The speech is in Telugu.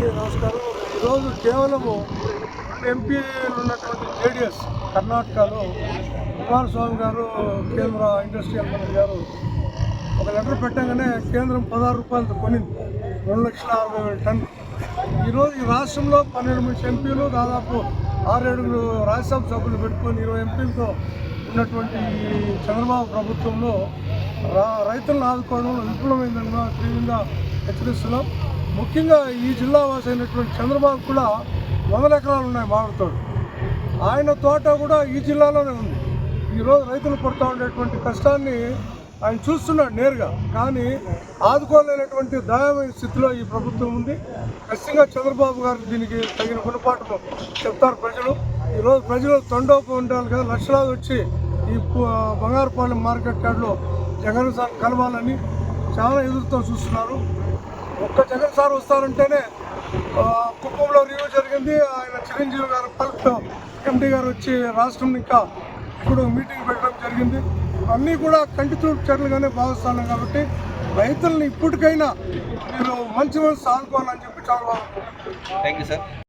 ఈరోజు కేవలము ఎంపీలు ఉన్నటువంటి జేడిఎస్ కర్ణాటకలో కుమారస్వామి గారు కేంద్ర ఇండస్ట్రియల్ మంత్రి గారు ఒక లెటర్ పెట్టగానే కేంద్రం పదహారు రూపాయలతో కొనింది. రెండు లక్షల అరవై వేల టన్ను. ఈరోజు ఈ రాష్ట్రంలో పన్నెండు మంది ఎంపీలు దాదాపు ఆరేడుగురు రాజ్యసభ సభ్యులు పెట్టుకొని ఇరవై ఎంపీలతో ఉన్నటువంటి చంద్రబాబు ప్రభుత్వంలో రా రైతులను ఆదుకోవడంలో విఫలమైందని మా తీవ్రంగా హెచ్చరిస్తున్నాం. ముఖ్యంగా ఈ జిల్లా వాసి అయినటువంటి చంద్రబాబు కూడా వందల ఎకరాలు ఉన్నాయి మామిడితోడు ఆయన తోట కూడా ఈ జిల్లాలోనే ఉంది. ఈరోజు రైతులు పడుతూ ఉండేటువంటి కష్టాన్ని ఆయన చూస్తున్నాడు నేరుగా. కానీ ఆదుకోలేనటువంటి దయమైన స్థితిలో ఈ ప్రభుత్వం ఉంది. ఖచ్చితంగా చంద్రబాబు గారు దీనికి తగిన గుణపాఠం చెప్తారు ప్రజలు. ఈరోజు ప్రజలు తొండోపు ఉండాలి కదా. లక్షలాది వచ్చి ఈ బంగారుపాలెం మార్కెట్ యార్డ్లో జగన్ సార్ కలవాలని చాలా ఎదురుతో చూస్తున్నారు. ఒక్క జగన్ సార్ వస్తారంటేనే కుప్పంలో రివ్యూ జరిగింది. ఆయన చిరంజీవి గారు పల్క్ ఎండి గారు వచ్చి రాష్ట్రం ఇంకా ఇప్పుడు మీటింగ్ పెట్టడం జరిగింది. అన్నీ కూడా కంటి చూపు చర్యలుగానే భావిస్తాను కాబట్టి రైతుల్ని ఇప్పటికైనా మీరు మంచి మనసు ఆదుకోవాలని చెప్పి చాలా బాగుంటుంది థ్యాంక్ యూ సార్